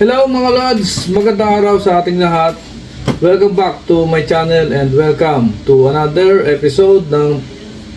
Hello mga lads! Magandang araw sa ating lahat. Welcome back to my channel and welcome to another episode ng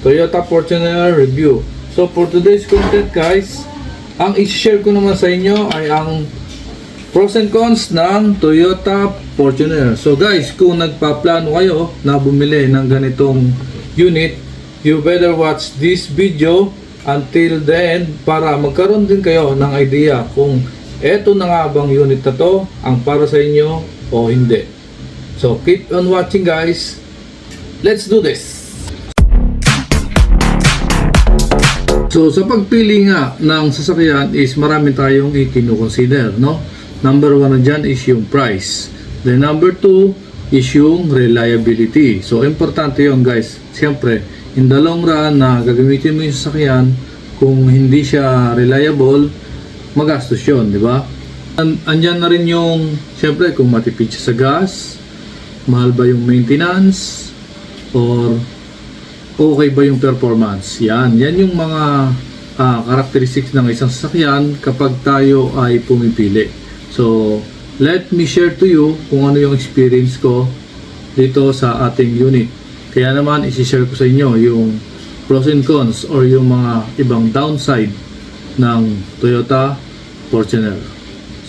Toyota Fortuner Review. So for today's content guys, ang i-share ko naman sa inyo ay ang pros and cons ng Toyota Fortuner. So guys, kung nagpaplano kayo na bumili ng ganitong unit, you better watch this video until the end para magkaroon din kayo ng idea kung eto na nga bang unit na to ang para sa inyo o hindi. So keep on watching guys. Let's do this! So sa pagpili nga ng sasakyan is marami tayong ikinukonsider, no? Number one na dyan is yung price. Then number two is yung reliability. So importante yon guys. Siyempre, in the long run na gagamitin mo yung sasakyan, kung hindi siya reliable, magastos yun, di ba? An- andyan na rin yung, siyempre, kung matipid siya sa gas, mahal ba yung maintenance, or okay ba yung performance. Yan, yan yung mga ah, characteristics ng isang sasakyan kapag tayo ay pumipili. So, let me share to you kung ano yung experience ko dito sa ating unit. Kaya naman, isi-share ko sa inyo yung pros and cons or yung mga ibang downside ng Toyota Fortuner.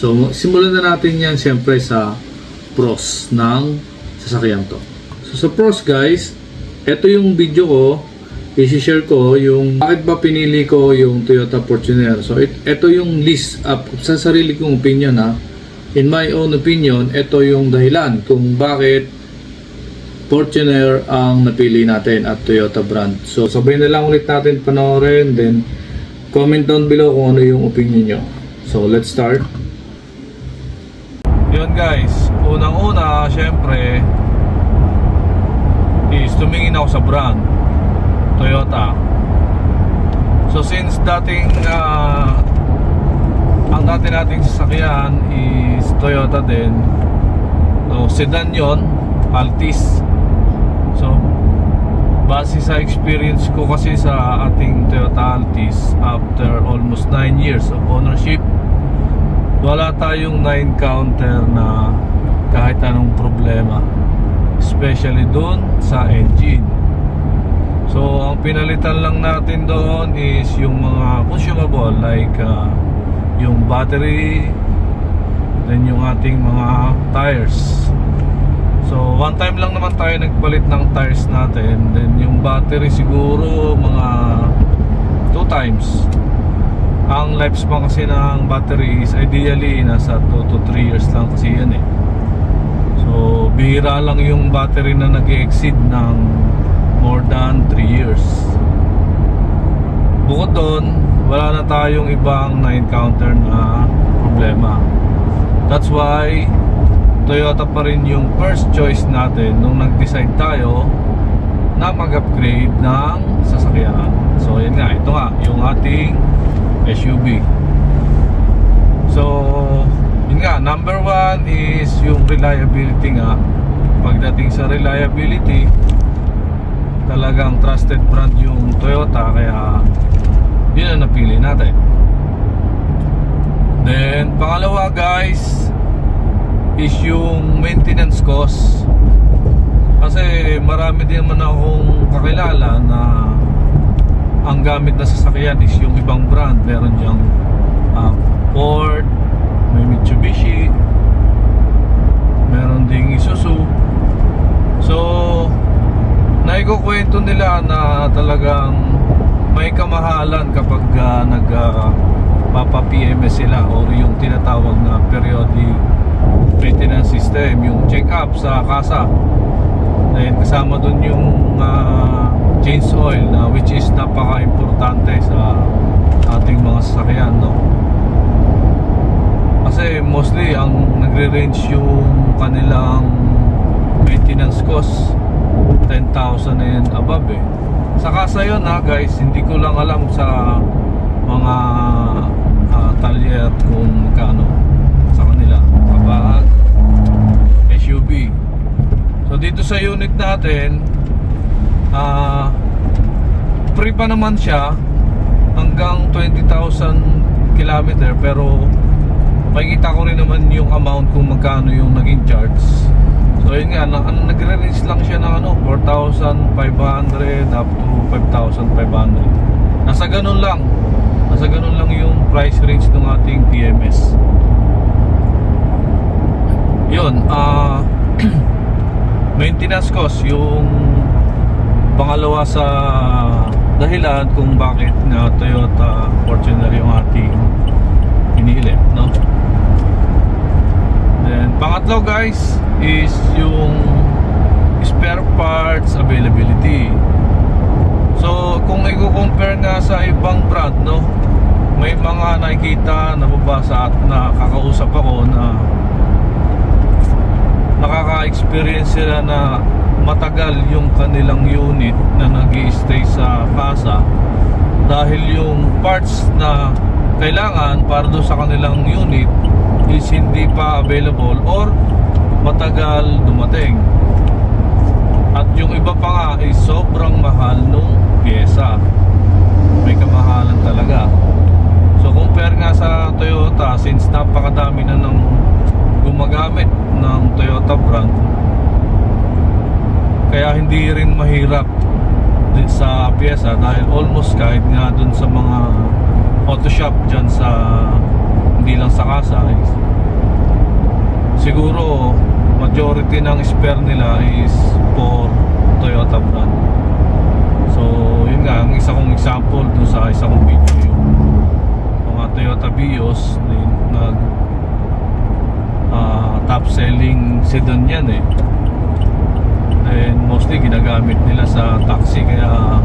So, simulan na natin yan siyempre sa pros ng sasakyan to. So, sa pros guys, ito yung video ko, isi-share ko yung bakit ba pinili ko yung Toyota Fortuner. So, it, ito yung list up sa sarili kong opinion ha. In my own opinion, ito yung dahilan kung bakit Fortuner ang napili natin at Toyota brand. So, sabay na lang ulit natin panoorin, then comment down below kung ano yung opinion nyo. So, let's start. Yun guys, unang-una, syempre, is tumingin ako sa brand, Toyota. So, since dating, ah, ang dati nating sasakyan is Toyota din, so, sedan yon Altis. So, base sa experience ko kasi sa ating Toyota Altis after almost 9 years of ownership, wala tayong na-encounter na kahit anong problema. Especially doon sa engine. So, ang pinalitan lang natin doon is yung mga consumable like uh, yung battery, then yung ating mga tires. So, one time lang naman tayo nagpalit ng tires natin. Then, yung battery siguro mga two times. Ang lifespan kasi ng battery is ideally nasa 2 to 3 years lang kasi yan eh. So, bihira lang yung battery na nag exceed ng more than 3 years. Bukod doon, wala na tayong ibang na-encounter na problema. That's why Toyota pa rin yung first choice natin nung nag-decide tayo na mag-upgrade ng sasakyan. So, yun nga, ito nga, yung ating SUV. So, yun nga, number one is yung reliability nga. Pagdating sa reliability, talagang trusted brand yung Toyota, kaya yun ang napili natin. Then, pangalawa guys, is yung maintenance cost. Kasi marami din naman akong kakilala na ang gamit na sasakyan is yung ibang brand. Meron diyang um, Ford, may Mitsubishi, meron ding Isuzu. So, naikukwento nila na talagang may kamahalan kapag uh, nag uh, papa-PMS sila or yung tinatawag na periodic maintenance system, yung check-up sa kasa. Then kasama dun yung uh, change oil na which is napaka-importante sa ating mga sasakyan, no? Kasi mostly ang nagre-range yung kanilang maintenance cost 10,000 and above eh. Sa kasa yun ha guys, hindi ko lang alam sa mga uh, talyer kung magkano sa kanila. Kabahag, SUV. So dito sa unit natin, pa naman siya hanggang 20,000 kilometer pero makikita ko rin naman yung amount kung magkano yung naging charge. So yun nga, na, ano, nagre-range lang siya ng ano, 4,500 up to 5,500. Nasa ganun lang. Nasa ganun lang yung price range ng ating PMS. Yun, ah maintenance cost yung pangalawa sa dahilan kung bakit nga Toyota Fortuner yung ating pinili, no? Then pangatlo guys is yung spare parts availability. So kung i-compare nga sa ibang brand, no? May mga nakikita, nababasa at nakakausap ako na nakaka-experience sila na matagal yung kanilang unit na nag stay sa kasa dahil yung parts na kailangan para doon sa kanilang unit is hindi pa available or matagal dumating at yung iba pa nga is sobrang mahal nung pyesa may kamahalan talaga so compare nga sa Toyota since napakadami na ng gumagamit ng Toyota brand kaya hindi rin mahirap sa pyesa dahil almost kahit nga dun sa mga auto shop dyan sa hindi lang sa kasa is, siguro majority ng spare nila is for Toyota brand. So yun nga ang isa kong example dun sa isa kong video yung mga Toyota Vios nag ah, top selling sedan yan eh and mostly ginagamit nila sa taxi kaya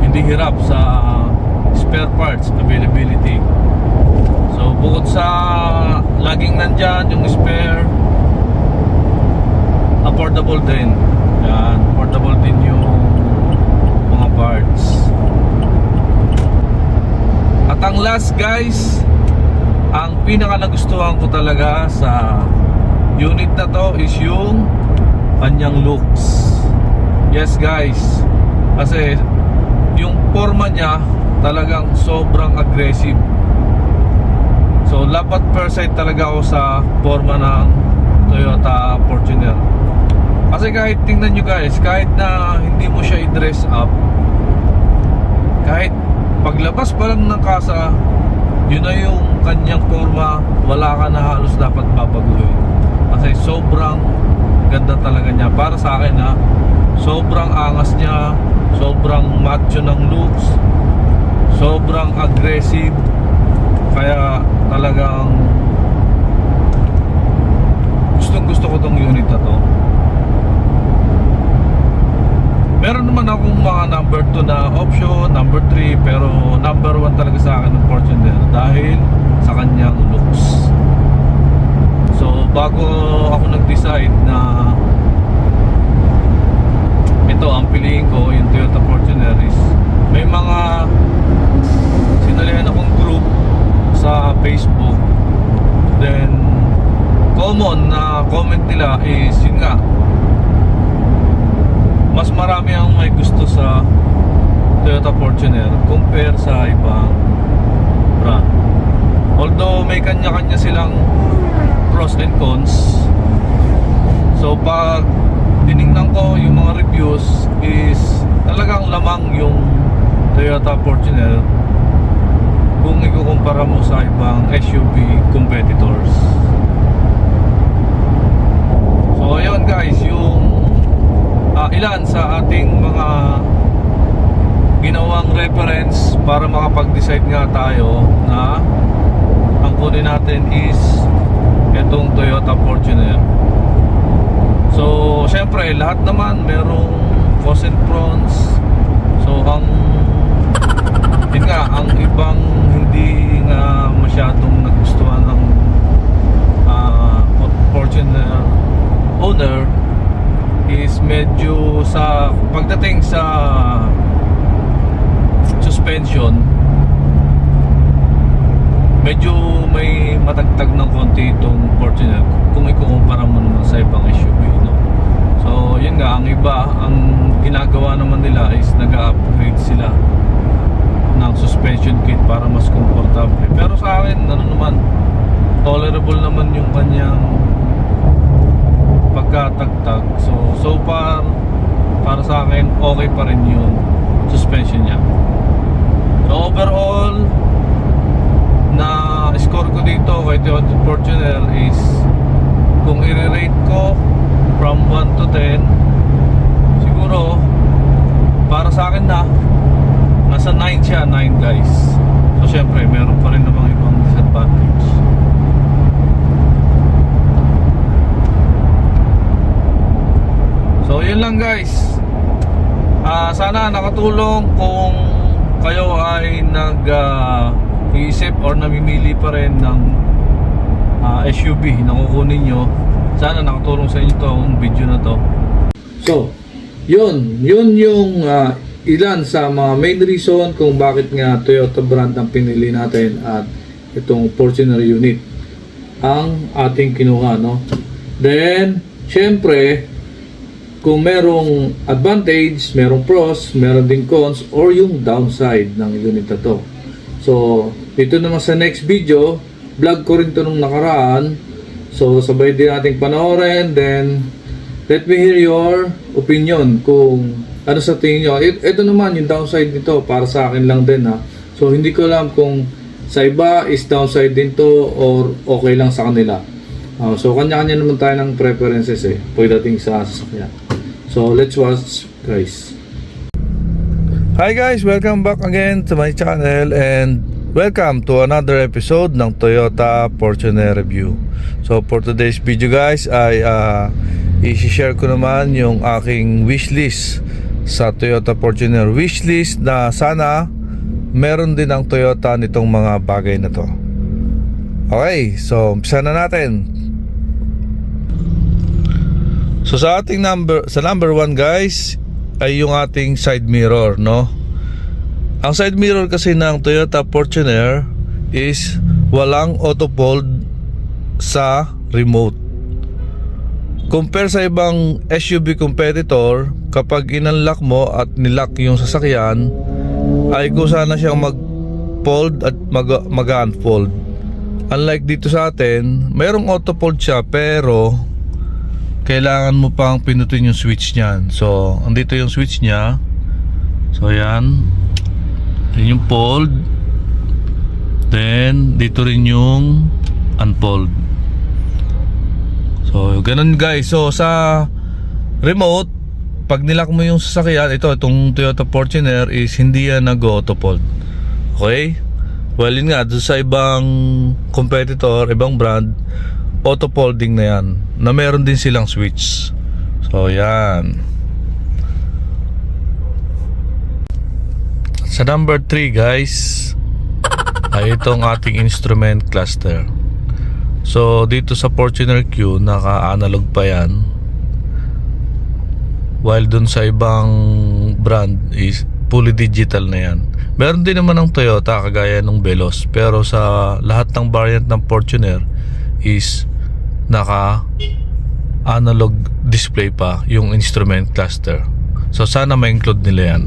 hindi hirap sa spare parts availability. So bukod sa laging nandyan yung spare affordable din. Yan affordable din yung mga parts. At ang last guys ang pinaka nagustuhan ko talaga sa unit na to is yung kanyang looks. Yes guys. Kasi yung forma niya talagang sobrang aggressive. So lapat per side talaga ako sa forma ng Toyota Fortuner. Kasi kahit tingnan nyo guys kahit na hindi mo siya i-dress up kahit paglabas pa lang ng kasa yun na yung kanyang forma. Wala ka na halos dapat babaguhin. Kasi sobrang ganda talaga niya. Para sa akin ha sobrang angas niya sobrang macho ng looks sobrang aggressive. Kaya talagang gustong gusto ko tong unit na to. Meron naman akong mga number 2 na option number 3 pero number 1 talaga sa akin ng Fortuner dahil sa kanyang looks bago ako nag-decide na ito ang piliin ko, yung Toyota Fortuner is may mga sinalihan akong group sa Facebook. Then common na comment nila is yun nga mas marami ang may gusto sa Toyota Fortuner compare sa ibang brand. Although may kanya-kanya silang pros and cons. So pag tiningnan ko yung mga reviews is talagang lamang yung Toyota Fortuner kung ikukumpara mo sa ibang SUV competitors. So ayun guys, yung ah, ilan sa ating mga ginawang reference para makapag-decide nga tayo na ang kunin natin is itong Toyota Fortuner. So, syempre, lahat naman merong pros and cons. So, ang yun nga, ang ibang hindi nga masyadong nagustuhan ng ah, Fortuner owner is medyo sa pagdating sa suspension medyo may matagtag ng konti itong Fortuner kung ikukumpara mo naman sa ibang SUV no? so yun nga ang iba ang ginagawa naman nila is nag-upgrade sila ng suspension kit para mas komportable. Pero sa akin, ano naman, tolerable naman yung kanyang pagkatagtag. So, so far, para sa akin, okay pa rin yung suspension niya. So, overall, na score ko dito kay Toyota Fortuner is kung i-rate ko from 1 to 10 siguro para sa akin na nasa 9 siya 9 guys. So syempre meron pa rin namang ibang disadvantage. So yun lang guys. Ah, sana nakatulong kung kayo ay nag ah, iisip or namimili pa rin ng ah, SUV na kukunin nyo sana nakatulong sa inyo tong video na to so yun yun yung ah, ilan sa mga main reason kung bakit nga Toyota brand ang pinili natin at itong Fortuner unit ang ating kinuha no then syempre kung merong advantage, merong pros, meron din cons, or yung downside ng unit na to. So, dito naman sa next video, vlog ko rin to nung nakaraan. So, sabay din nating panoorin, then let me hear your opinion kung ano sa tingin nyo. It- Ito naman yung downside nito para sa akin lang din ha. So, hindi ko alam kung sa iba is downside din to or okay lang sa kanila. Ah, so, kanya-kanya naman tayo ng preferences eh pagdating sa sasakyan. So, let's watch guys. Hi guys! Welcome back again to my channel and welcome to another episode ng Toyota Fortuner Review. So, for today's video guys ay uh, i-share ko naman yung aking wishlist sa Toyota Fortuner wishlist na sana meron din ang Toyota nitong mga bagay na to. Okay, so umpisa na natin. So sa ating number sa number 1 guys ay yung ating side mirror no. Ang side mirror kasi ng Toyota Fortuner is walang auto fold sa remote. Compare sa ibang SUV competitor, kapag inunlock mo at nilock yung sasakyan, ay kusa na siyang mag-fold at mag- mag-unfold. Unlike dito sa atin, mayroong auto fold siya pero kailangan mo pang pinutin yung switch niyan. So, andito yung switch niya. So, yan. Yan yung fold. Then, dito rin yung unfold. So, ganun guys. So, sa remote, pag nilock mo yung sasakyan, ito, itong Toyota Fortuner is hindi yan nag-auto fold. Okay? Well, yun nga, sa ibang competitor, ibang brand, auto folding na yan na meron din silang switch. So yan. Sa number 3 guys ay itong ating instrument cluster. So dito sa Fortuner Q naka analog pa yan. While dun sa ibang brand is fully digital na yan. Meron din naman ng Toyota kagaya ng Veloz. Pero sa lahat ng variant ng Fortuner is naka analog display pa yung instrument cluster. So sana ma-include nila yan.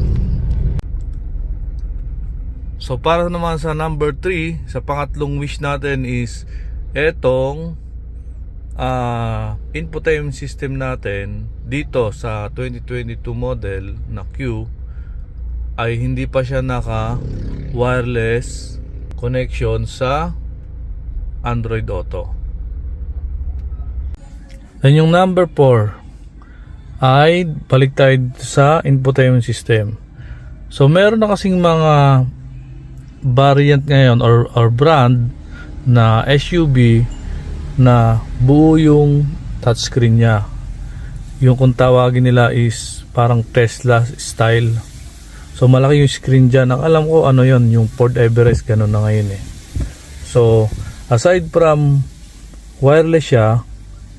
So para naman sa number 3, sa pangatlong wish natin is etong ah infotainment system natin dito sa 2022 model na Q ay hindi pa siya naka wireless connection sa Android Auto. Then yung number 4 ay balik tayo sa infotainment system. So meron na kasing mga variant ngayon or, or brand na SUV na buo yung touchscreen niya. Yung kung tawagin nila is parang Tesla style. So malaki yung screen dyan. Ang alam ko ano yon yung Ford Everest ganun na ngayon eh. So aside from wireless siya,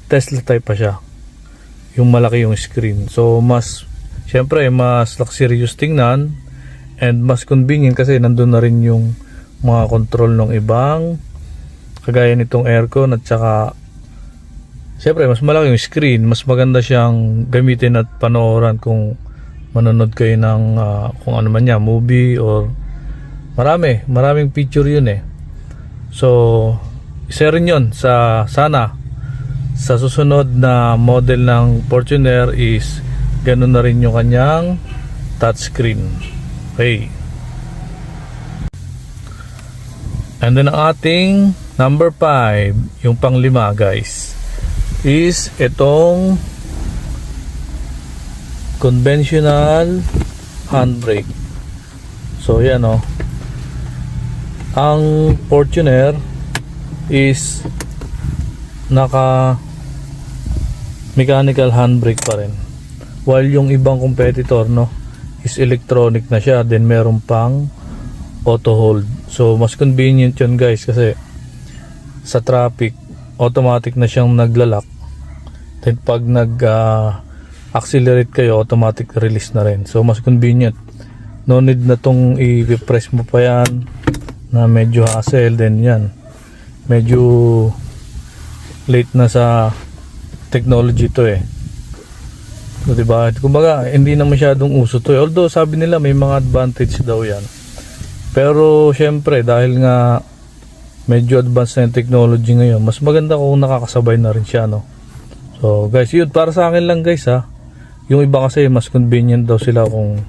Tesla type pa siya. Yung malaki yung screen. So mas syempre mas luxurious tingnan and mas convenient kasi nandun na rin yung mga control ng ibang kagaya nitong aircon at saka syempre mas malaki yung screen mas maganda siyang gamitin at panoorin kung manonood kayo ng ah, kung ano man niya movie or Marami, maraming feature yun eh. So, isa rin yun sa sana sa susunod na model ng Fortuner is ganun na rin yung kanyang touchscreen. Okay. And then ang ating number 5, yung panglima guys, is itong conventional handbrake. So yan oh. Ang Fortuner is naka mechanical handbrake pa rin. While yung ibang competitor no is electronic na siya then meron pang auto hold. So mas convenient yun guys kasi sa traffic automatic na siyang naglalak. Then pag nag ah, accelerate kayo automatic release na rin. So mas convenient. No need na tong i-press mo pa yan na medyo hassle then yan. Medyo late na sa technology to eh. So, diba? Kumbaga, hindi na masyadong uso to eh. Although, sabi nila may mga advantage daw yan. Pero, syempre, dahil nga medyo advanced na yung technology ngayon, mas maganda kung nakakasabay na rin siya, no? So, guys, yun, para sa akin lang, guys, ha? Yung iba kasi, mas convenient daw sila kung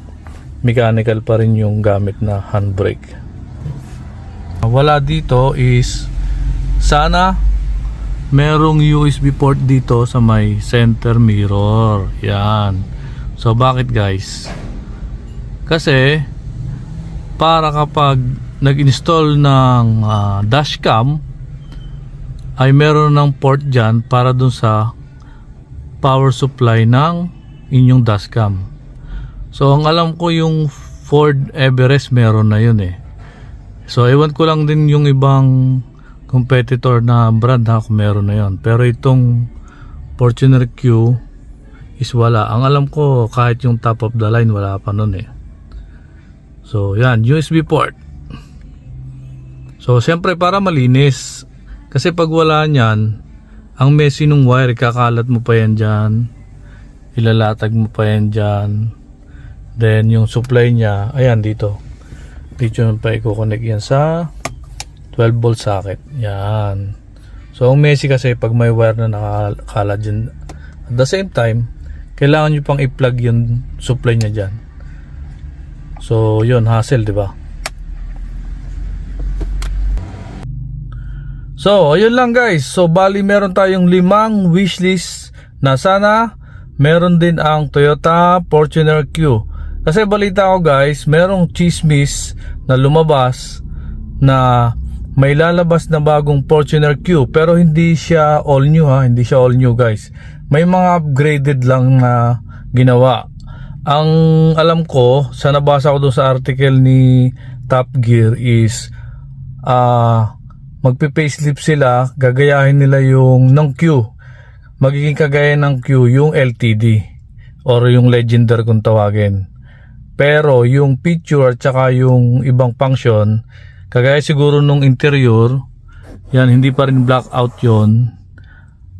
mechanical pa rin yung gamit na handbrake. Wala dito is sana merong USB port dito sa may center mirror. Yan. So bakit guys? Kasi para kapag nag-install ng ah, dashcam ay meron ng port dyan para dun sa power supply ng inyong dashcam. So ang alam ko yung Ford Everest meron na yun eh. So ewan ko lang din yung ibang competitor na brand ha kung meron na yon. Pero itong Fortuner Q is wala. Ang alam ko kahit yung top of the line wala pa nun eh. So yan, USB port. So siyempre para malinis. Kasi pag wala niyan, ang messy nung wire, kakalat mo pa yan dyan. Ilalatag mo pa yan dyan. Then yung supply niya, ayan dito. Dito yung pa i-connect yan sa 12 volt socket. Yan. So, ang messy kasi pag may wire na nakakala dyan. At the same time, kailangan nyo pang i-plug yung supply niya dyan. So, yun, hassle, di ba? So, ayun lang guys. So, bali meron tayong limang wishlist na sana meron din ang Toyota Fortuner Q. Kasi balita ko guys, merong chismis na lumabas na may lalabas na bagong Fortuner Q pero hindi siya all new ha, hindi siya all new guys. May mga upgraded lang na ginawa. Ang alam ko, sa nabasa ko doon sa article ni Top Gear is ah magpe-facelift sila, gagayahin nila yung ng Q. Magiging kagaya ng Q yung LTD or yung Legendary kung tawagin. Pero yung picture at saka yung ibang function, kagaya siguro nung interior, yan hindi pa rin blackout yon.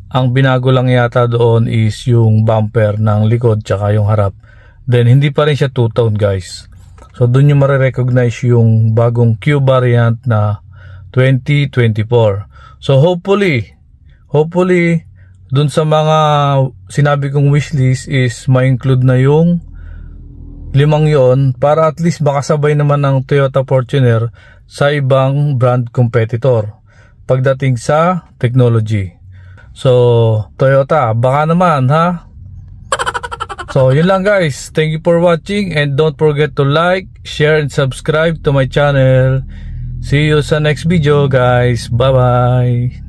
Ang binago lang yata doon is yung bumper ng likod tsaka yung harap. Then hindi pa rin siya two-tone guys. So doon nyo marirecognize yung bagong Q variant na 2024. So hopefully, hopefully doon sa mga sinabi kong wishlist is ma-include na yung limang yon para at least makasabay naman ng Toyota Fortuner sa ibang brand competitor pagdating sa technology. So, Toyota, baka naman ha? So, yun lang guys. Thank you for watching and don't forget to like, share, and subscribe to my channel. See you sa next video guys. Bye-bye.